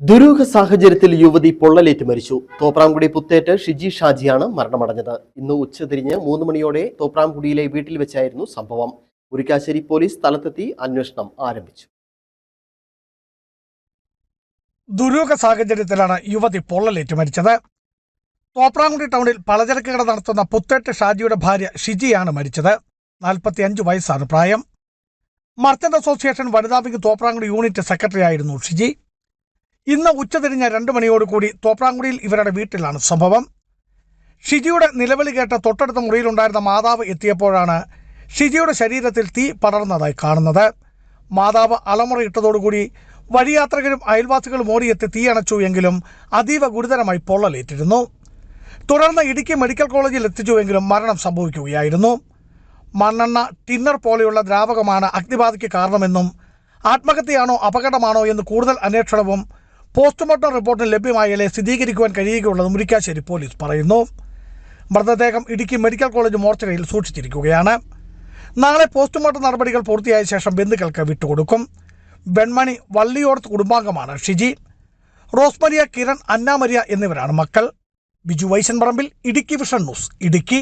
ദുരൂഹ സാഹചര്യത്തിൽ യുവതി പൊള്ളലേറ്റ് മരിച്ചു. തോപ്രാംകുടി പുത്തേറ്റ് ഷിജി ഷാജിയാണ് മരണമടഞ്ഞത്. ഇന്ന് ഉച്ചതിരിഞ്ഞ് മൂന്ന് മണിയോടെ തോപ്രാംകുടിയിലെ വീട്ടിൽ വെച്ചായിരുന്നു സംഭവം. മുരിക്കാശ്ശേരി പോലീസ് സ്ഥലത്തെത്തി അന്വേഷണം ആരംഭിച്ചു. ദുരൂഹ സാഹചര്യത്തിലാണ് യുവതി പൊള്ളലേറ്റ് മരിച്ചത്. തോപ്രാംകുടി ടൗണിൽ പലചരക്ക് കട നടത്തുന്ന പുത്തേറ്റ് ഷാജിയുടെ ഭാര്യ ഷിജിയാണ് മരിച്ചത്. നാൽപ്പത്തിയഞ്ച് വയസ്സാണ് പ്രായം. മർച്ചന്റ് അസോസിയേഷൻ വനിതാ വിംഗ് തോപ്രാംകുടി യൂണിറ്റ് സെക്രട്ടറി ആയിരുന്നു ഷിജി. ഇന്ന് ഉച്ചതിരിഞ്ഞ രണ്ട് മണിയോടുകൂടി തോപ്രാങ്കുടിയിൽ ഇവരുടെ വീട്ടിലാണ് സംഭവം. ഷിജിയുടെ നിലവിളി കേട്ട തൊട്ടടുത്ത മുറിയിലുണ്ടായിരുന്ന മാതാവ് എത്തിയപ്പോഴാണ് ഷിജിയുടെ ശരീരത്തിൽ തീ പടർന്നതായി കാണുന്നത്. മാതാവ് അലമുറയിട്ടതോടുകൂടി വഴിയാത്രകരും അയൽവാസികളും ഓടിയെത്തി തീയണച്ചു എങ്കിലും അതീവ ഗുരുതരമായി പൊള്ളലേറ്റിരുന്നു. തുടർന്ന് ഇടുക്കി മെഡിക്കൽ കോളേജിൽ എത്തിച്ചുവെങ്കിലും മരണം സംഭവിക്കുകയായിരുന്നു. മണ്ണെണ്ണ ടിന്നർ പോലെയുള്ള ദ്രാവകമാണ് അഗ്നിബാധയ്ക്ക് കാരണമെന്നും ആത്മഹത്യയാണോ അപകടമാണോ എന്ന് കൂടുതൽ അന്വേഷണവും പോസ്റ്റ്മോർട്ടം റിപ്പോർട്ട് ലഭ്യമായാലേ സ്ഥിരീകരിക്കുവാൻ കഴിയുകയുള്ളതെന്ന് മുരിക്കാശ്ശേരി പോലീസ് പറയുന്നു. മൃതദേഹം ഇടുക്കി മെഡിക്കൽ കോളേജ് മോർച്ചറിയിൽ സൂക്ഷിച്ചിരിക്കുകയാണ്. നാളെ പോസ്റ്റ്മോർട്ടം നടപടികൾ പൂർത്തിയായ ശേഷം ബന്ധുക്കൾക്ക് വിട്ടുകൊടുക്കും. വെൺമണി വള്ളിയോടത്ത് കുടുംബാംഗമാണ് ഷിജി. റോസ്മരിയ കിരൺ അന്നാമരിയ എന്നിവരാണ് മക്കൾ. ബിജു വൈശൻ പറമ്പിൽ ഇടുക്കി വിഷൻ ന്യൂസ് ഇടുക്കി.